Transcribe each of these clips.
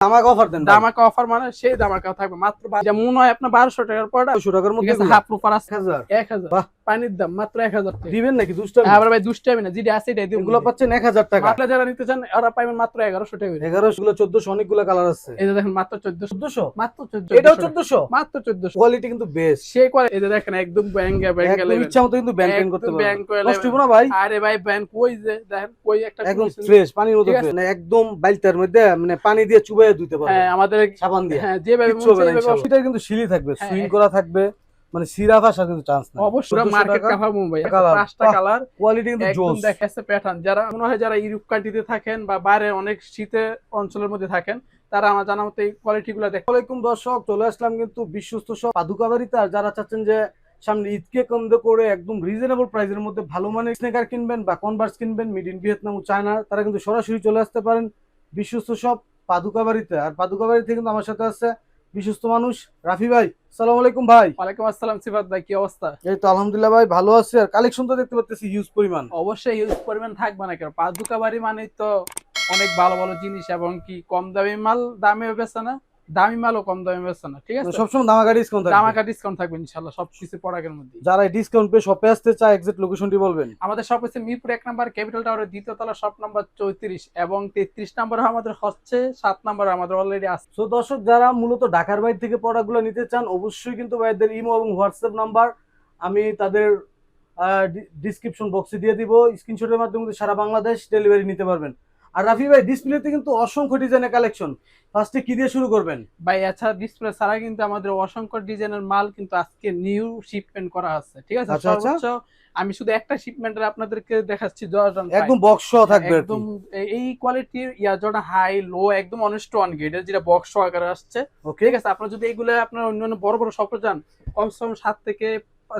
আমাকে অফার দেন দামাক দামাকা অফার মানে সেই দামাক থাকবে। মাত্র যেমন মনে হয় আপনার বারোশো টাকার পড়া 200 টাকার মধ্যে হাফ প্রুফার আছে। 1000 এক হাজার। পানির দাম মাত্র এক হাজার টাকা। দিবেন নাকি? দুষ্টামি? আবার ভাই দুষ্টামি না যেটা আছে এটাই দিব এগুলো পাচ্ছেন 1000 টাকা। আপনারা যারা নিতে চান ওরা পাইবেন মাত্র এগারোশো টাকা। 1100 গুলো 1400 অনেকগুলো কালার আছে। এই দেখেন মাত্র চোদ্দশো। 1400 মাত্র চোদ্দ এটাও 1400 মাত্র চোদ্দশো। কোয়ালিটি কিন্তু বেস্ট সে করে এই দেখেন একদম ব্যাংকে ব্যাংকে ইচ্ছা মতো কিন্তু ব্যাংক করতে পারবেন। ব্যাংক হইবো না ভাই? আরে ভাই ব্যাংক কই যে দেখেন কই একটা একদম। ফ্রেশ পানির মতো। মানে একদম বাইলতার মধ্যে মানে পানি দিয়ে চুবাইয়ে ধুইতে হ্যাঁ আমাদের সাবান দিয়ে। হ্যাঁ যেভাবে। এটা কিন্তু সিলি থাকবে হ্যাঁ, সুইং হ্যাঁ। করা থাকবে। মানে সিরাপ আসার কিন্তু চান্স নাই। অবশ্যই 1400 মার্কেট কাফা মুম্বাই। পাঁচটা কালার কোয়ালিটি কিন্তু একদম জোস দেখাচ্ছে প্যাটার্ন যারা মনে হয় যারা ইউরোপ কান্ট্রিতে থাকেন বা বাইরে অনেক শীতের অঞ্চলের মধ্যে থাকেন তারা আমার জানা মতো এই কোয়ালিটি গুলো দেখেন। আসসালামাইকুম দর্শক চলে আসলাম কিন্তু বিশ্বস্ত সব পাদুকাবাড়িতে। আর যারা চাচ্ছেন যে সামনে ঈদকে কেন্দ্র করে একদম রিজনেবল প্রাইসের মধ্যে ভালো মানের স্নেকার কিনবেন বা কনভার্স কিনবেন মিড ইন ভিয়েতনাম ও চায়না তারা কিন্তু সরাসরি চলে আসতে পারেন বিশ্বস্ত সব পাদুকাবাড়িতে। আর পাদুকাবাড়িতে কিন্তু আমার সাথে আছে বিশ্বস্ত মানুষ। রাফি ভাই সালাম আলাইকুম ভাই। ওয়ালাইকুম আসসালাম সিফাত ভাই কি অবস্থা? এই তো আলহামদুলিল্লাহ ভাই ভালো আছি। আর কালেকশন তো দেখতে পাচ্ছি হিউজ পরিমাণ। অবশ্যই ইউজ পরিমাণ থাকবে না কেন? পাঁচদুকা বাড়ি মানে তো অনেক ভালো ভালো জিনিস এবং কি কম দামি মাল দামে বেচে না? দামি মালও কম দামে বেচে না ঠিক আছে? সবসময় দামাকা ডিসকাউন্ট থাকবে। দামাকা ডিসকাউন্ট থাকবে ইনশাল্লাহ সব কিছু প্রোডাক্টের মধ্যে। যারা ডিসকাউন্ট পেয়ে শপে আসতে চায় এক্সাক্ট লোকেশনটি বলবেন। আমাদের শপ হচ্ছে মিরপুর এক নাম্বার ক্যাপিটাল টাওয়ারের দ্বিতীয় তলা শপ নাম্বার চৌত্রিশ এবং তেত্রিশ নাম্বার আমাদের হচ্ছে সাত নাম্বার আমাদের অলরেডি আছে। সো দর্শক যারা মূলত ঢাকার বাইরে থেকে প্রোডাক্টগুলো নিতে চান অবশ্যই কিন্তু ভাইদের ইমো এবং হোয়াটসঅ্যাপ নাম্বার আমি তাদের ডিসক্রিপশন বক্সে দিয়ে দিব। স্ক্রিনশটের মাধ্যমে সারা বাংলাদেশ ডেলিভারি নিতে পারবেন। আর রাফি ভাই ডিসপ্লেতে কিন্তু অসংখ্য ডিজাইনের কালেকশন ফার্স্টে কি দিয়ে শুরু করবেন? ভাই এছাড়া ডিসপ্লে ছাড়া কিন্তু আমাদের অসংখ্য ডিজাইনের মাল কিন্তু আজকে নিউ শিপমেন্ট করা আছে। ঠিক আছে? আচ্ছা, আচ্ছা। সর্বোচ্চ আমি শুধু একটা শিপমেন্টের আপনাদেরকে দেখাচ্ছি জর্ডান একদম বক্স সহ থাকবে একদম এই কোয়ালিটির ইয়ার জর্ডান হাই লো একদম অনেস্ট ওয়ান গেটের যেটা বক্স আকারে আসছে। ঠিক আছে? আপনার যদি এগুলো আপনার অন্যান্য বড় বড় শপে যান কমসে কম সাত থেকে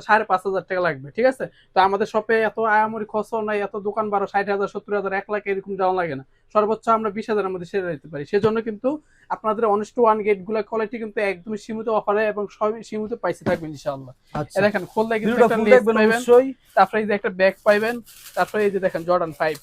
সাড়ে পাঁচ হাজার টাকা লাগবে ঠিক আছে? তো আমাদের শপে এত আয়ামরি খরচ নাই এত দোকান বারো ষাট হাজার সত্তর হাজার এক লাখ এরকম যাওয়া লাগে না। সর্বোচ্চ আমরা বিশ হাজারের মধ্যে সেরে দিতে পারি। সেজন্য কিন্তু আপনাদের অনেস্ট ওয়ান গেটগুলা কোয়ালিটি কিন্তু একদম সীমিত অফারে এবং সীমিত পাইসে থাকবে ইনশাআল্লাহ। আচ্ছা। দেখেন খোললে কিন্তু তারপরে এই যে একটা ব্যাগ পাইবেন তারপরে এই যে দেখেন জর্ডান ফাইভ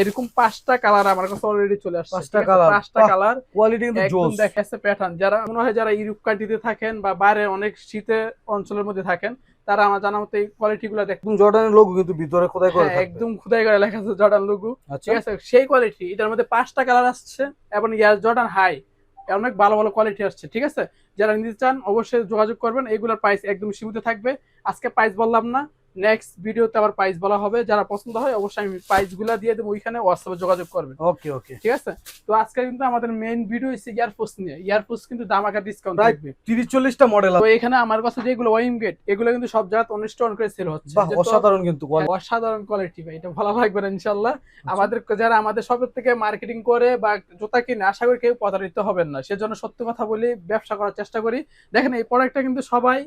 এরকম পাঁচটা কালার আমার কাছে অলরেডি চলে আসছে পাঁচটা colour, পাঁচটা কালার কোয়ালিটি কিন্তু জোস দেখাচ্ছে প্যাটার্ন যারা মনে হয় যারা ইউরোপ কান্ট্রিতে থাকেন বা বাইরে অনেক শীতের অঞ্চলের মধ্যে থাকেন তারা আমার জানা মতো এই কোয়ালিটি গুলো দেখেন একদম জর্ডানের লোগো কিন্তু ভিতরে খোদাই করে হ্যাঁ, একদম খোদাই করে লেখা আছে জর্ডান লোগো আচ্ছা। ঠিক আছে সেই কোয়ালিটি এটার মধ্যে পাঁচটা কালার আসছে এবং ইয়ার জর্ডান হাই অনেক ভালো ভালো কোয়ালিটি আসছে ঠিক আছে? যারা নিতে চান অবশ্যই যোগাযোগ করবেন। এগুলোর প্রাইস একদম সীমিত থাকবে। আজকে প্রাইস বললাম না নেক্সট ভিডিওতে আবার প্রাইস বলা হবে। যারা পছন্দ হয় অবশ্যই আমি প্রাইসগুলা দিয়ে দেবো। ওইখানে হোয়াটসঅ্যাপে যোগাযোগ করবেন। ওকে ওকে ঠিক আছে? তো আজকে কিন্তু আমাদের মেইন ভিডিও হচ্ছে ইয়ারফোর্স নিয়ে। ইয়ারফোর্স কিন্তু দামাকা ডিসকাউন্ট থাকবে। তিরিশ চল্লিশটা মডেল তো এখানে আমার কাছে যেগুলো ওয়াইম গেট এগুলো কিন্তু সব জায়গায় অনিষ্ট অন করে সেল হচ্ছে। অসাধারণ কিন্তু অসাধারণ কোয়ালিটি ভাই এটা ভালো লাগবে না ইনশাল্লাহ আমাদের যারা আমাদের সবের থেকে মার্কেটিং করে বা জুতা কিনে আশা করি কেউ প্রতারিত হবেন না। সেজন্য সত্য কথা বলি ব্যবসা করার চেষ্টা করি। দেখেন এই প্রোডাক্টটা কিন্তু সবাই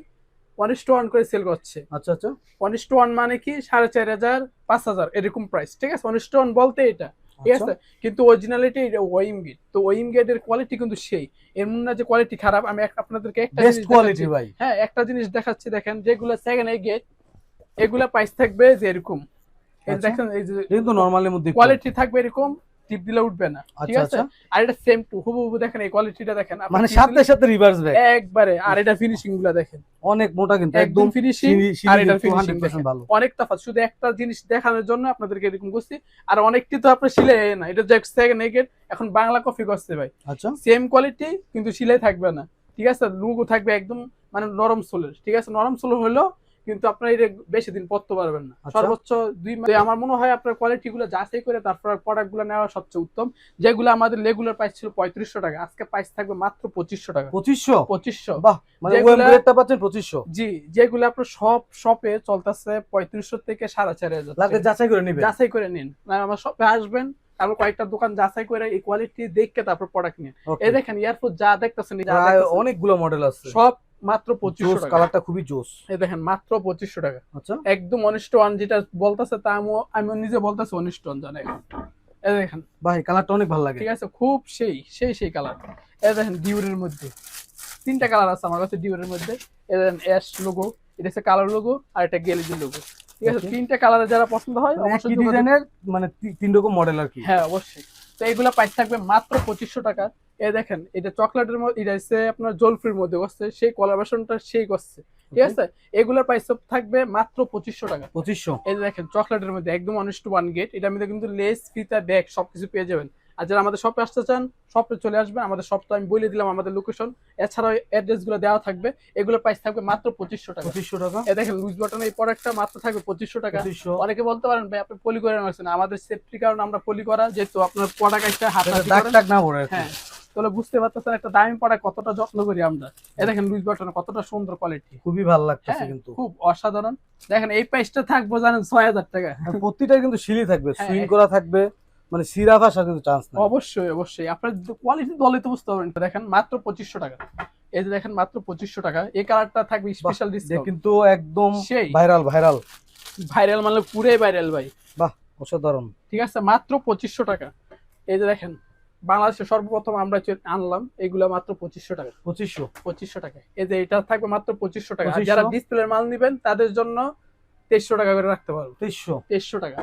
ওয়ান টু ওয়ান করে সেল করছে। আচ্ছা আচ্ছা। ওয়ান টু ওয়ান মানে কি? সাড়ে চার হাজার পাঁচ হাজার এরকম প্রাইস ঠিক আছে? ওয়ান টু ওয়ান বলতে এটা ঠিক আচ্ছা। আছে? কিন্তু অরিজিনালিটি ওয়াইম গেট তো ওয়াইম গেটের কোয়ালিটি কিন্তু সেই। এর না যে কোয়ালিটি খারাপ আমি আপনাদেরকে একটা বেস্ট কোয়ালিটি ভাই। হ্যাঁ একটা জিনিস দেখাচ্ছি দেখেন যেগুলো সেকেন্ড গেট এগুলা প্রাইস থাকবে যে এরকম। এই আচ্ছা। দেখেন এই যে কিন্তু নরমালের মধ্যে কোয়ালিটি থাকবে এরকম। টিপ দিলে উঠবে না ঠিক আচ্ছা আছে? আচ্ছা। আর এটা সেম টু হুবহু দেখেন এই কোয়ালিটিটা দেখেন মানে সাথে সাথে রিভার্স ব্যাক একবারে আর এটা ফিনিশিংগুলা দেখেন। অনেক মোটা কিন্তু একদম ফিনিশিং আর কিন্তু ফিনিশিং ভালো। অনেক তফাৎ শুধু একটা জিনিস দেখানোর জন্য আপনাদেরকে এরকম করছি আর অনেকটি তো আপনার সিলাই না এটা যে সেকেন্ড গেট এখন বাংলা কপি করছে ভাই। আচ্ছা। সেম কোয়ালিটি কিন্তু সিলাই থাকবে না ঠিক আছে? লুগো থাকবে একদম মানে নরম সোলের ঠিক আছে? নরম সোল হলো কিন্তু আপনার এটা বেশি দিন পরতে পারবেন না। আচ্ছা। সর্বোচ্চ দুই মাস আমার মনে হয় আপনার কোয়ালিটি গুলো যাচাই করে তারপর প্রোডাক্টগুলো নেওয়া সবচেয়ে উত্তম। যেগুলো আমাদের রেগুলার প্রাইস ছিল পঁয়ত্রিশশো টাকা আজকে প্রাইস থাকবে মাত্র পঁচিশশো টাকা। পঁচিশশো? পঁচিশশো। বাহ মানে যেগুলা- ওয়েব রেটটা পাচ্ছেন পঁচিশশো। জি যেগুলো আপনার সব শপে চলতেছে পঁয়ত্রিশশো থেকে সাড়ে চার হাজার যাচাই করে নিবে যাচাই করে নিন। না আমার শপে আসবেন তারপর কয়েকটা দোকান যাচাই করে এই কোয়ালিটি দেখে তারপর প্রোডাক্ট নিন Okay. এই দেখেন ইয়ারফোর যা দেখতেছেন এই যা প্রায় দেখতেছেন, অনেকগুলো মডেল আছে। সব মাত্র পঁচিশশো কালারটা খুবই জোস। এই দেখেন মাত্র পঁচিশশো টাকা। আচ্ছা। একদম অনিষ্ট ওয়ান যেটা বলতেছে তা আমিও আমি নিজে বলতেছি অনিষ্ট ওয়ান জানে। এই দেখেন। ভাই কালারটা অনেক ভালো লাগে। ঠিক আছে খুব সেই সেই সেই কালার। এই দেখেন ডিউরের মধ্যে। তিনটা কালার আছে আমার কাছে ডিউরের মধ্যে। এই দেখেন অ্যাশ লোগো এটা হচ্ছে কালার লোগো আর এটা গ্যালেজি লোগো ঠিক আছে. তিনটা কালারে যারা পছন্দ হয় মানে অবশ্যই ডিজাইনের মানে তিন রকম মডেল আর কি। হ্যাঁ অবশ্যই। তো এইগুলা প্রাইস থাকবে মাত্র পঁচিশশো টাকা। এই দেখেন এটা চকলেটের মধ্যে এটা হচ্ছে আপনার জলফির মধ্যে করছে সেই কলার বাসনটা সেই করছে ঠিক আছে? এগুলোর প্রাইস থাকবে মাত্র পঁচিশশো টাকা। পঁচিশশো? এই দেখেন চকলেটের মধ্যে একদম অনেস্ট ওয়ান গেট এটার মধ্যে কিন্তু লেস ফিতা ব্যাগ সবকিছু পেয়ে যাবেন। আর যারা আমাদের শপে আসতে চান শপে চলে আসবেন আমাদের শপটা আমি বলে দিলাম আমাদের লোকেশন এছাড়াও অ্যাড্রেসগুলো দেওয়া থাকবে এগুলোর প্রাইস থাকবে মাত্র পঁচিশশো টাকা। পঁচিশশো টাকা? এই দেখেন লুজ বাটন এই প্রোডাক্টটা মাত্র থাকবে পঁচিশশো টাকা। অনেকে বলতে পারেন ভাই আপনি পলি করে রাখছেন আমাদের সেফটি কারণে আমরা পলি করা যেহেতু আপনার প্রোডাক্ট একটা হাত দাগ না। পড়ে হ্যাঁ। তাহলে বুঝতে পারতেছেন একটা দামি প্রোডাক্ট কতটা যত্ন করি আমরা। এই দেখেন লুজ বাটন কতটা সুন্দর কোয়ালিটি খুবই ভালো লাগতেছে হ্যাঁ কিন্তু। খুব অসাধারণ। দেখেন এই প্রাইসটা থাকব জানেন ছয় হাজার টাকা। প্রতিটা কিন্তু সিলি থাকবে হ্যাঁ, সুইং করা থাকবে মানে সিরাপ আসার কিন্তু চান্স নাই। অবশ্যই অবশ্যই। আপনার কোয়ালিটি দলে তো বুঝতে পারবেন। দেখেন মাত্র পঁচিশশো টাকা। এই যে দেখেন মাত্র পঁচিশশো টাকা। এই কালারটা থাকবে স্পেশাল ডিসকাউন্ট কিন্তু একদম সেই। ভাইরাল ভাইরাল ভাইরাল মানে পুরাই ভাইরাল ভাই। বাহ অসাধারণ। ঠিক আছে মাত্র পঁচিশশো টাকা। এই যে দেখেন বাংলাদেশে সর্বপ্রথম আমরা আনলাম এগুলো মাত্র পঁচিশশো টাকা। পঁচিশশো? পঁচিশশো টাকা। এই যে এটা থাকবে মাত্র পঁচিশশো টাকা। যারা ডিসপ্লের মাল নেবেন তাদের জন্য তেইশশো টাকা করে রাখতে পারব। তেইশশো? তেইশশো টাকা।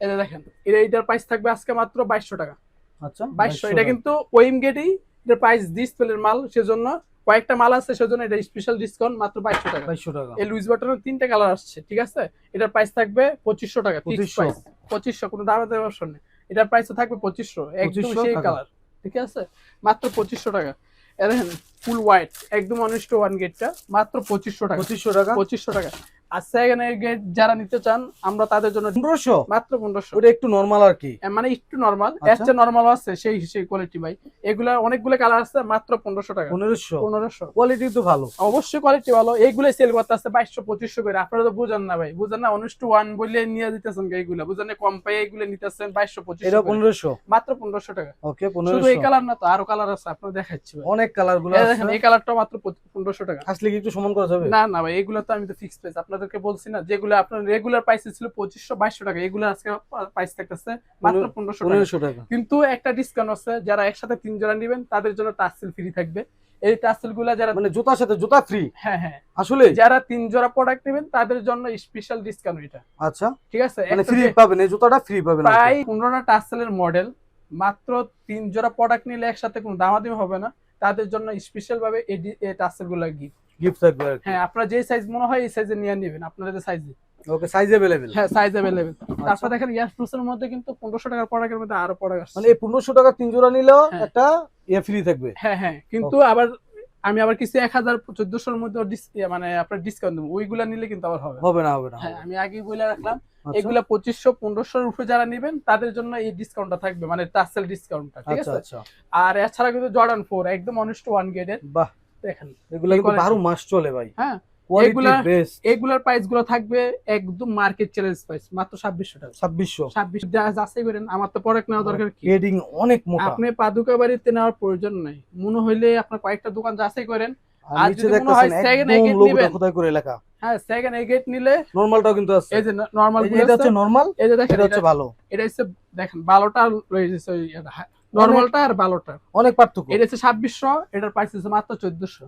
এই যে দেখেন এটা এটার প্রাইস থাকবে আজকে মাত্র বাইশশো টাকা। আচ্ছা বাইশশো। এটা কিন্তু ওয়েম গেটেই এটার প্রাইস ডিসপ্লের মাল সেজন্য কয়েকটা মাল আছে সেজন্য এটা স্পেশাল ডিসকাউন্ট মাত্র বাইশশো টাকা। বাইশশো টাকা। এই লুইস বাটনের তিনটা কালার আসছে ঠিক আছে? এটার প্রাইস থাকবে পঁচিশশো টাকা 2500 প্রাইস পঁচিশশো কোনো দামে দেওয়ার অপশন নেই। এটার প্রাইস থাকবে পঁচিশশো একদম 2500 সেই কালার ঠিক আছে? মাত্র পঁচিশশো টাকা। দেখেন ফুল হোয়াইট একদম অনিষ্ট ওয়ান গেটটা মাত্র পঁচিশশো টাকা। পঁচিশশো টাকা? পঁচিশশো টাকা। আর সেকেন্ড গেট যারা নিতে চান আমরা তাদের জন্য পনেরোশো? মাত্র পনেরোশো। ওটা একটু নর্মাল আর কি? মানে একটু নর্মাল আচ্ছা। এর চেয়ে নর্মাল আছে সেই সেই কোয়ালিটি ভাই। এগুলা অনেকগুলো কালার আছে মাত্র পনেরোশো টাকা। পনেরোশো? পনেরোশো। কোয়ালিটি তো ভালো। অবশ্যই কোয়ালিটি ভালো। সেল করতে আসছে বাইশশো পঁচিশশো করে। আপনারা তো বুঝেন না ভাই। বুঝেন না অনুষ্ঠ ওয়ান বলে নিয়ে দিতেছেন এইগুলো বুঝেন না কম পাই এইগুলো নিতেছেন বাইশশো এটা পনেরোশো? মাত্র পনেরোশো টাকা। ওকে শুধু পনেরোশো। এই কালার না তো আরও কালার আছে আপনার দেখাচ্ছি অনেক কালারগুলো এই দেখেন এই কালারটা মাত্র পনেরোশো টাকা। আসলে কি একটু সমান করা যাবে? না না ভাই এগুলো তো আমি তো ফিক্স প্রাইস আপনাদেরকে বলছি না যেগুলো আপনার রেগুলার প্রাইস ছিল পঁচিশশো বাইশশো টাকা এগুলো আজকে প্রাইস থাকতেছে মাত্র পনেরোশো টাকা। কিন্তু একটা ডিসকাউন্ট আছে যারা একসাথে তিন জোড়া নেবেন তাদের জন্য টাসেল ফ্রি থাকবে। এই টাসেলগুলা যারা মানে জুতার সাথে জুতা ফ্রি হ্যাঁ হ্যাঁ। আসলে? যারা তিন জোড়া প্রোডাক্ট নেবেন তাদের জন্য স্পেশাল ডিসকাউন্ট এটা। আচ্ছা। ঠিক আছে? মানে ফ্রি পাবেন এই জুতাটা ফ্রি পাবেন। প্রায় পনেরোটা টাসেলের মডেল মাত্র তিন জোড়া প্রোডাক্ট নিলে একসাথে কোনো দামাদামি হবে না। তাদের জন্য স্পেশাল ভাবে এই টাসেলগুলো গিফট গিফট থাকবে আর কি হ্যাঁ আপনার যে সাইজ মনে হয় এই সাইজে নিয়ে নেবেন আপনাদের সাইজে ওকে সাইজ अवेलेबल হ্যাঁ সাইজ অ্যাভেলেবেল আচ্ছা। তারপর দেখেন ইয়ার এর মধ্যে কিন্তু পনেরোশো টাকার প্রোডাক্টের মধ্যে আরো প্রোডাক্ট আসছে মানে এই পনেরোশো টাকা তিন জোড়া নিলেও হ্যাঁ। একটা ইয়ে ফ্রি থাকবে হ্যাঁ হ্যাঁ কিন্তু আবার আমি আবার কিছু এক হাজার চোদ্দশোর মধ্যে dis- ইয়ে মানে আপনার ডিসকাউন্ট দেবো ওইগুলা নিলে কিন্তু আবার হবে না। হবে না হবে না হ্যাঁ হবে না। আমি আগেই বলে রাখলাম আচ্ছা, এগুলা পঁচিশশো পনেরোশোর উপরে যারা নেবেন তাদের জন্য এই ডিসকাউন্টটা থাকবে মানে টাসেল ডিসকাউন্টটা ঠিক আচ্ছা আছে আচ্ছা আর এছাড়া কিন্তু জর্ডান ফোর একদম অনিষ্ট ওয়ান গেটের বাহ দেখেন এগুলো কিন্তু মাস চলে ভাই। হ্যাঁ এগুলা- এগুলার প্রাইসগুলো থাকবে একদম মার্কেট চ্যালেঞ্জ প্রাইস মাত্র ছাব্বিশশো টাকা। ছাব্বিশশো। ছাব্বিশ যাচাই করেন আমার তো প্রোডাক্ট নেওয়া দরকার কি? গ্রেডিং অনেক মোটা। আপনি পাদুকা বাড়িতে নেওয়ার প্রয়োজন নাই। মনে হইলে আপনার কয়েকটা দোকান যাচাই করেন। আর যদি মনে হয় নিবেন। খোদাই করে লেখা। হ্যাঁ সেকেন্ড এ গেট নিলে নরমালটাও কিন্তু আছে। এই যে নর্মাল এটা হচ্ছে নরমাল এই যে দেখেন এটা হচ্ছে ভালো। এটা হচ্ছে দেখেন বারোটা রয়েছে নর্মালটা আর অনেক পার্থক্য। এটা হচ্ছে ছাব্বিশশো এটার প্রাইস হচ্ছে মাত্র চোদ্দশো।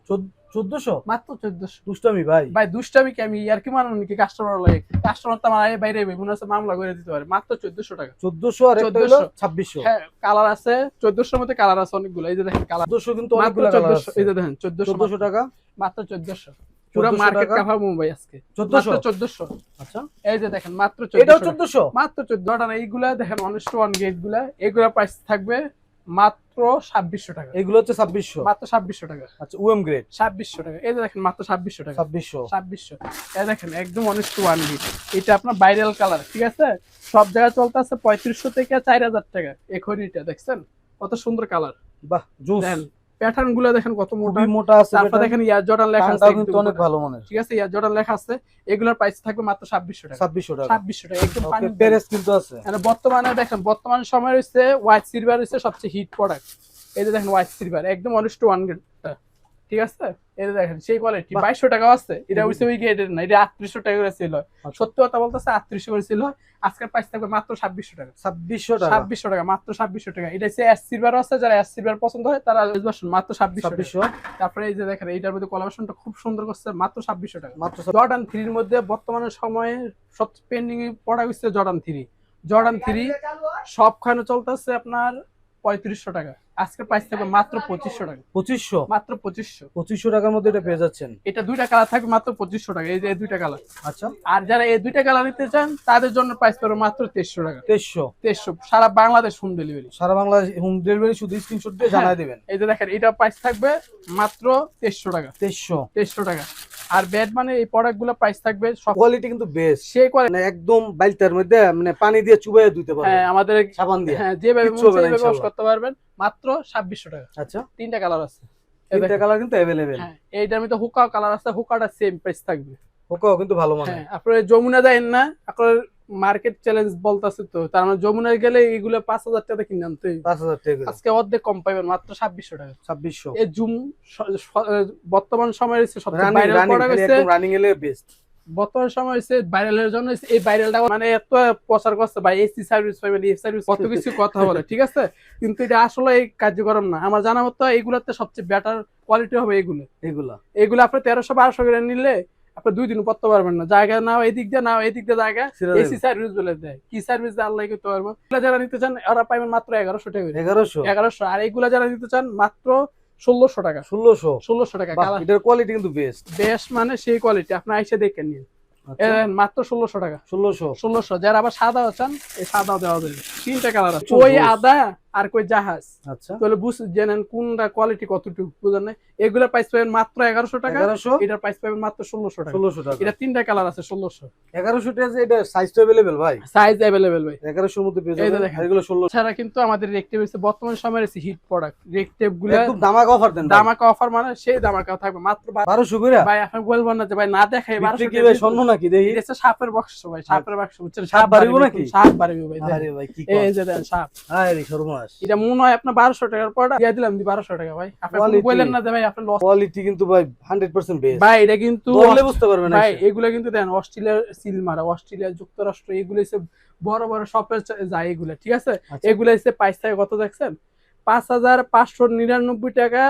চোদ্দশো? মাত্র চোদ্দশো। দুষ্টামি ভাই। ভাই দুষ্টামি কি আমি আর কি মানুষ নাকি? কাস্টমার লাগে। কাস্টমার তো আমার বাইরে মনে হচ্ছে মামলা করে দিতে পারে। মাত্র চোদ্দশো টাকা। চোদ্দশো আর 1400 ছাব্বিশশো। হ্যাঁ কালার আছে। চোদ্দশোর মধ্যে কালার আছে অনেকগুলো। এই যে দেখেন কালার চোদ্দশো কিন্তু মাত্র অনেকগুলো চোদ্দশো। এই যে দেখেন চোদ্দশো চোদ্দশো টাকা? মাত্র চোদ্দশো। পুরো মার্কেট কাভার মুম্বাই আজকে। চোদ্দশো? চোদ্দশো। আচ্ছা। এই যে দেখেন মাত্র এটাও চোদ্দশো চোদ্দশো? মাত্র এইগুলা দেখেন ওয়ানগুলা এগুলা প্রাইস থাকবে মাত্র ছাব্বিশশো টাকা। এগুলো হচ্ছে ছাব্বিশশো? মাত্র ছাব্বিশশো টাকা। আচ্ছা ওএম গ্রেড ছাব্বিশশো টাকা। এই দেখেন মাত্র ছাব্বিশশো টাকা। ছাব্বিশশো? ছাব্বিশশো। এই দেখেন একদম অনেস্ট ওয়ান গেট এটা আপনার ভাইরাল কালার ঠিক আছে? সব জায়গায় চলতে আছে পঁয়ত্রিশশো থেকে চার হাজার টাকা। এখন এটা দেখছেন? কত সুন্দর কালার বাহ জুস প্যাটার্নগুলো দেখেন কত মোটা। মোটা আছে তারপর দেখেন ইয়ার জর্ডান লেখা আছে কিন্তু অনেক ভালো মনে ঠিক আছে ইয়ার জর্ডান লেখা আছে। এগুলোর প্রাইস থাকবে মাত্র ছাব্বিশশো টাকা। ছাব্বিশশো টাকা। ছাব্বিশশো টাকা একদম পানি প্যারেস কিন্তু আছে। মানে বর্তমানে দেখেন বর্তমান সময় হচ্ছে হোয়াইট সিলভার সবচেয়ে হিট প্রোডাক্ট এই যে দেখেন হোয়াইট সিলভার একদম অনেস্ট ওয়ান ঠিক আছে? যে দেখেন সেই কোয়ালিটি বাইশশো টাকা আছে। এটা হচ্ছে গ্রেডের না এটা আটত্রিশশো টাকা করে ছিল আচ্ছা। সত্যি কথা বলতেছে আটত্রিশশো করে ছিল আজকের প্রাইস থাকবে মাত্র ছাব্বিশশো টাকা। ছাব্বিশশো টাকা। ছাব্বিশশো টাকা মাত্র ছাব্বিশশো টাকা। এটা হচ্ছে অ্যাশ সিলভার আছে যারা অ্যাশ সিলভার পছন্দ হয় তারা আসবেন মাত্র ছাব্বিশশো ছাব্বিশশো। তারপরে এই যে দেখেন এইটার মধ্যে কলাবেশনটা খুব সুন্দর করছে মাত্র ছাব্বিশশো টাকা। মাত্র জর্ডান থ্রির মধ্যে বর্তমানে সময়ে সবচেয়ে পেন্ডিং পড়া হচ্ছে জর্ডান থ্রি জর্ডান থ্রি সবখানে চলতেছে আপনার পঁয়ত্রিশশো টাকা। আজকের প্রাইস থাকবে মাত্র পঁচিশশো টাকা। পঁচিশশো? মাত্র পঁচিশশো। পঁচিশশো টাকার মধ্যে এটা পেয়ে যাচ্ছেন। এটা দুইটা কালার থাকবে মাত্র পঁচিশশো টাকা এই যে দুইটা কালার আচ্ছা। আর যারা এই দুইটা কালার নিতে চান তাদের জন্য প্রাইস পড়বে মাত্র তেইশশো টাকা। তেইশশো? তেইশশো সারা বাংলাদেশ হোম ডেলিভারি সারা বাংলাদেশ হোম ডেলিভারি শুধু স্ক্রিনশট দিয়ে জানাই দেবেন। এই যে দেখেন এটা প্রাইস থাকবে মাত্র তেইশশো টাকা। তেইশশো। তেইশশো টাকা। আর ব্যাট মানে এই প্রোডাক্টগুলো প্রাইস থাকবে সব কোয়ালিটি কিন্তু বেস্ট সেই করে মানে একদম বাইলতার মধ্যে মানে পানি দিয়ে চুবাইয়ে ধুতে পারবেন হ্যাঁ আমাদের সাবান দিয়ে। হ্যাঁ যেভাবে ইনশাআল্লাহ। করতে পারবেন। মাত্র ছাব্বিশশো টাকা। আচ্ছা। তিনটা কালার আছে। তিনটা কালার কিন্তু अवेलेबल হ্যাঁ এইটার মধ্যে হুকা কালার আছে হুকাটা সেম প্রাইস থাকবে। হুকাও কিন্তু ভালো মানে হ্যাঁ আপনার যমুনা দেন না আপনার মার্কেট চ্যালেঞ্জ বলতেছে তো তার মানে যমুনায় গেলে এগুলো পাঁচ হাজার টাকা কিনে আনতে পাঁচ হাজার টাকা। আজকে অর্ধেক কম পাইবেন মাত্র ছাব্বিশশো টাকা। ছাব্বিশশো। এই জুম বর্তমান সময়ের হচ্ছে রানিং এলে বেস্ট বর্তমান সময় হচ্ছে ভাইরালের জন্য এই ভাইরালটা মানে এত প্রচার করছে ভাই এসি সার্ভিস পাইবেন এই সার্ভিস কত কিছু কথা বলে ঠিক আছে? কিন্তু এটা আসলে এই কার্যক্রম না। আমার জানা মতো এইগুলাতে সবচেয়ে বেটার কোয়ালিটি হবে এগুলো। এগুলা। এগুলো আপনি তেরোশো বারোশো করে নিলে আপনি দুই দিন পড়তে পারবেন না। জায়গা নাও এদিক দিয়ে নাও এদিক দিয়ে জায়গা। এসি সার্ভিস বলে দেয়। কি সার্ভিস দেয় আল্লাহ করতে পারব? এগুলা যারা নিতে চান ওরা পাইবেন মাত্র এগারোশো টাকা এগারোশো? এগারোশো। আর এইগুলা যারা নিতে চান মাত্র ষোলোশো টাকা। ষোলোশো? ষোলোশো টাকা। এটার কোয়ালিটি কিন্তু বেস্ট বেশ মানে সেই কোয়ালিটি আপনি আইসে দেখে নিন। দেখেন, মাত্র ষোলোশো টাকা। ষোলোশো। ষোলোশো। যারা আবার সাদা চান এই সাদাও দেওয়া যাবে। তিনটা কালার আছে। ওই আদা আর কই জাহাজ। আচ্ছা। তাহলে বুঝ জানেন কোনটা কোয়ালিটি কতটুকু বুঝেন না এগুলা প্রাইস পাবেন মাত্র এগারোশো টাকা এগারোশো? এটার প্রাইস পাবেন মাত্র ষোলোশো টাকা। ষোলোশো টাকা। এটা তিনটা কালার আছে ষোলোশো। এগারোশো টাকা যে এটা সাইজটা অ্যাভেলেবেল ভাই? সাইজ অ্যাভেলেবেল ভাই। এগারোশোর মধ্যে পেয়ে যাবেন। এগুলো ষোলো ছাড়া কিন্তু আমাদের রেকটেপ হচ্ছে বর্তমান সময়ের হিট প্রোডাক্ট রেকটেপগুলো একদম দামাক অফার দেন দামাকা অফার মানে সেই দামাকা থাকবে। মাত্র বা- বারোশো করে? ভাই আপনি বলবেন না যে ভাই না দেখাই বারোশো কি ভাই স্বর্ণ নাকি? দেখি। এটা হচ্ছে সাপের বাক্স ভাই সাপের বাক্স। বুঝছেন সাপ বাড়িব নাকি? সাপ বাড়িব ভাই আরে ভাই কি এই যে দেন সাপ। আরে সর্বনাশ এটা মনে হয় আপনার বারোশো টাকার পর দিয়ে দিলাম বারোশো টাকা ভাই। আপনি বললেন না যে ভাই আপনার লস কোয়ালিটি কিন্তু ভাই হান্ড্রেড পার্সেন্ট বেস্ট ভাই এটা কিন্তু বললে বুঝতে পারবেন ভাই এগুলো কিন্তু দেন অস্ট্রেলিয়ার সিল মারা অস্ট্রেলিয়া যুক্তরাষ্ট্র এগুলো হচ্ছে বড় বড় যায় এগুলো ঠিক আছে? আচ্ছা। এগুলো হচ্ছে টাকা কত দেখছেন? পাঁচ হাজার পাঁচশো নিরানব্বই টাকা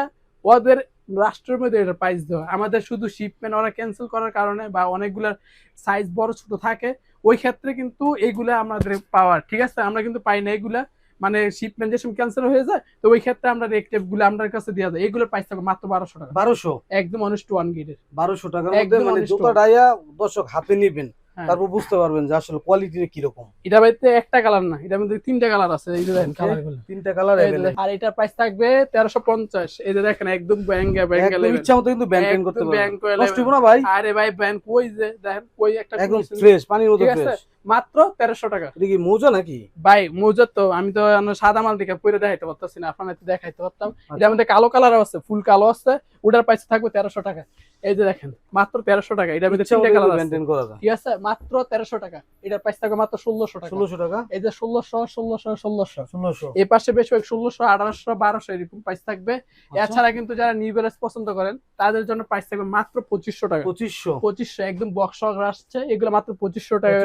ওদের রাষ্ট্রের মধ্যে এটা প্রাইস দেওয়া। আমাদের শুধু শিপমেন্ট ওরা ক্যান্সেল করার কারণে বা অনেকগুলার সাইজ বড় ছোট থাকে ওই ক্ষেত্রে কিন্তু এইগুলা আমাদের পাওয়ার ঠিক আছে? আমরা কিন্তু পাই না এগুলা। মানে শিপমেন্ট যে সময় ক্যান্সেল হয়ে যায় তো ওই ক্ষেত্রে আমরা রেকটেপগুলো আমাদের কাছে দেওয়া যায়। এগুলোর প্রাইস থাকবে মাত্র বারোশো টাকা। বারোশো? একদম অনেস্ট ওয়ান গিটের বারোশো টাকার মধ্যে একদম মানে জুতা ডাইয়া দর্শক হাতে নিবেন হ্যাঁ। তারপর বুঝতে পারবেন যে আসলে কোয়ালিটি কীরকম। এটা বাড়িতে একটা কালার না এটা মধ্যে তিনটা কালার আছে এই যে দেখেন Okay. কালারগুলো। তিনটা কালার আর এটার প্রাইস থাকবে তেরোশো পঞ্চাশ। এই যে দেখেন একদম ব্যাঙ্গা ব্যাঙ্গা একদম ইচ্ছা মতো কিন্তু ব্যাংক করতে পারবেন। level। না ভাই। আরে ভাই ব্যান কই যে? দেখেন কই একটা একদম ফ্রেশ পানির মতো ফ্রেশ মাত্র তেরোশো টাকা। দেখি মৌজো নাকি? ভাই মৌজো তো আমি তো সাদা মাল দিকে পরে দেখাইতে পারতাছি না আপনার দেখাইতে পারতাম। এটা আমাদের মধ্যে কালো কালার আছে ফুল কালো আছে ওটার পাইছে থাকবে তেরোশো টাকা। এই যে দেখেন মাত্র তেরোশো টাকা এটা তিনটা কালার করা ঠিক আছে? মাত্র তেরোশো টাকা। এটার প্রাইস থাকবে মাত্র ষোলোশো টাকা। ষোলোশো টাকা? এই যে ষোলোশো ষোলোশো ষোলোশো। ষোলোশো। এই পাশে বেশ ষোলোশো আঠারোশো বারোশো এরকম প্রাইস থাকবে। আচ্ছা। এছাড়া কিন্তু যারা নিউ ব্যালেন্স পছন্দ করেন তাদের জন্য প্রাইস থাকবে মাত্র পঁচিশশো টাকা। পঁচিশশো? পঁচিশশো একদম বক্স আসছে। এগুলো মাত্র পঁচিশশো টাকা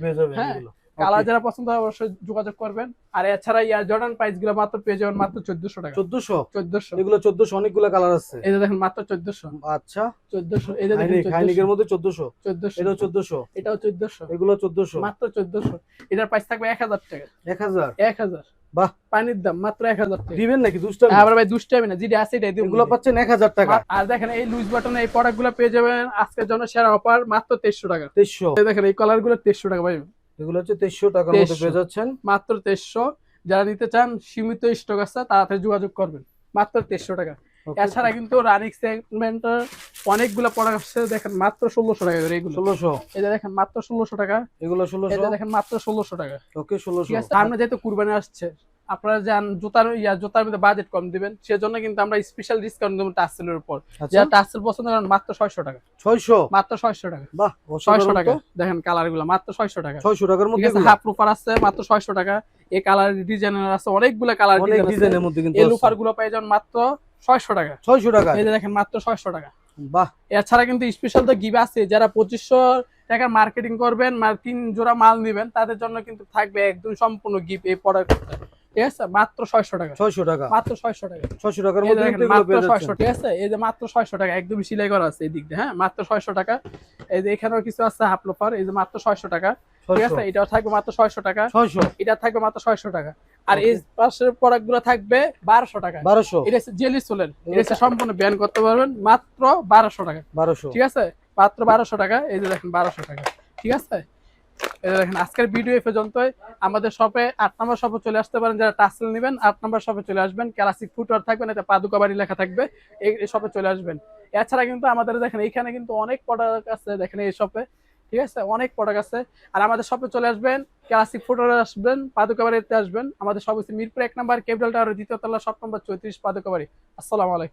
পেয়ে যাবেন। হ্যাঁ। কালার যারা পছন্দ হয় অবশ্যই যোগাযোগ করবেন। আর এছাড়া ইয়ার জর্ডান প্রাইসগুলো মাত্র পেয়ে যাবেন মাত্র চোদ্দশো টাকা। চোদ্দশো? চোদ্দশো। এগুলো চোদ্দশো অনেকগুলো কালার আছে। এই যে দেখেন মাত্র চোদ্দশো। আচ্ছা। চোদ্দশো এই যে দেখেন হাইনিকের মধ্যে চোদ্দশো। চোদ্দশো। এটাও চোদ্দশো। এটাও চোদ্দশো। এগুলো চোদ্দশো। মাত্র চোদ্দশো। এটার প্রাইস থাকবে এক হাজার টাকা। এক হাজার? এক হাজার। বাহ। পানির দাম মাত্র এক হাজার টাকা। দিবেন নাকি? দুষ্টা আবার ভাই দুষ্টামি না। যেটা আছে এটাই দিব এগুলো পাচ্ছেন এক হাজার টাকা। আর দেখেন এই লুজ বাটনে এই প্রোডাক্টগুলো পেয়ে যাবেন। আজকের জন্য সেরা অফার মাত্র তেইশশো টাকা। তেইশশো। দেখেন এই কালারগুলো তেইশশো টাকা ভাই। এগুলো হচ্ছে তেইশশো টাকার মধ্যে পেয়ে যাচ্ছেন। মাত্র তেইশশো। যারা নিতে চান সীমিত স্টক আছে তাড়াতাড়ি যোগাযোগ করবেন। মাত্র তেইশশো টাকা। এছাড়া কিন্তু রানিং সেগমেন্টের অনেকগুলো প্রোডাক্ট আসছে দেখেন মাত্র ষোলোশো টাকা করে এগুলো। ষোলোশো। এটা দেখেন মাত্র ষোলোশো টাকা। এগুলো ষোলোশো। দেখেন মাত্র ষোলোশো টাকা। ওকে ষোলোশো। সামনে যেহেতু কুরবানি আসছে আপনারা যান জুতার ইয়া জুতার মধ্যে বাজেট কম দিবেন সেজন্য কিন্তু আমরা স্পেশাল ডিসকাউন্ট দেবো টাসেলের উপর। আচ্ছা। যারা টাসেল পছন্দ করেন মাত্র ছয়শো টাকা। ছয়শো? মাত্র ছয়শো টাকা। বাহ ছয়শো টাকা টাকা। দেখেন কালারগুলো মাত্র ছয়শো টাকা। ছয়শো টাকার মধ্যে হাফ রুফার আছে মাত্র ছয়শো টাকা। এই কালার ডিজাইনের আছে অনেকগুলো কালার ডিজাইনের মধ্যে কিন্তু এই। লুফারগুলো পেয়ে যাবেন মাত্র ছয়শো টাকা। ছয়শো টাকা? এই যে দেখেন মাত্র ছয়শো টাকা। বাহ। এছাড়া কিন্তু স্পেশাল তো গিভ আছে। যারা পঁচিশশো টাকার মার্কেটিং করবেন তিন জোড়া মাল নিবেন তাদের জন্য কিন্তু থাকবে একদম সম্পূর্ণ গিফট এই প্রোডাক্ট ঠিক আছে? মাত্র ছয়শো টাকা। ছয়শো টাকা। মাত্র ছয়শো টাকা। ছয়শো টাকার মধ্যে দেখেন কিন্তু এগুলো মাত্র পেয়ে ছয়শো যাচ্ছেন ঠিক আছে? এই যে মাত্র ছয়শো টাকা একদম সিলাই করা আছে এই দিক দিয়ে হ্যাঁ? মাত্র ছয়শো টাকা। এই যে এখানেও কিছু আছে হাফ লোফার এই যে মাত্র ছয়শো টাকা। ঠিক আছে? এটাও থাকবে মাত্র ছয়শো টাকা। ছয়শো। এটা থাকবে মাত্র ছয়শো টাকা। আর এই পাশের প্রোডাক্টগুলো থাকবে বারোশো টাকা। বারোশো। এটা জেলি এটা সম্পূর্ণ ব্যান করতে পারবেন মাত্র বারোশো টাকা। বারোশো। ঠিক আছে? মাত্র বারোশো টাকা। এই যে দেখেন বারোশো টাকা। ঠিক আছে? দেখেন আজকের ভিডিও এই পর্যন্তই। আমাদের শপে আট নম্বর শপে চলে আসতে পারেন, যারা টাসেল নেবেন, আট নম্বর শপে চলে আসবেন। ক্লাসিক ফুটওয়ার থাকবেন এতে পাদুকা বাড়ি লেখা থাকবে, এই শপে চলে আসবেন। এছাড়া কিন্তু আমাদের দেখেন, এইখানে কিন্তু অনেক প্রোডাক্ট আছে দেখেন এই শপে ঠিক আছে? অনেক প্রোডাক্ট আছে। আর আমাদের শপে চলে আসবেন ক্লাসিক ফুটওয়ারে আসবেন পাদুকা বাড়িতে আসবেন। আমাদের সব হচ্ছে মিরপুর এক নম্বর কেবল টাওয়ারের দ্বিতীয় তলা শপ নম্বর চৌত্রিশ পাদুকা বাড়ি আসসালামু আলাইকুম।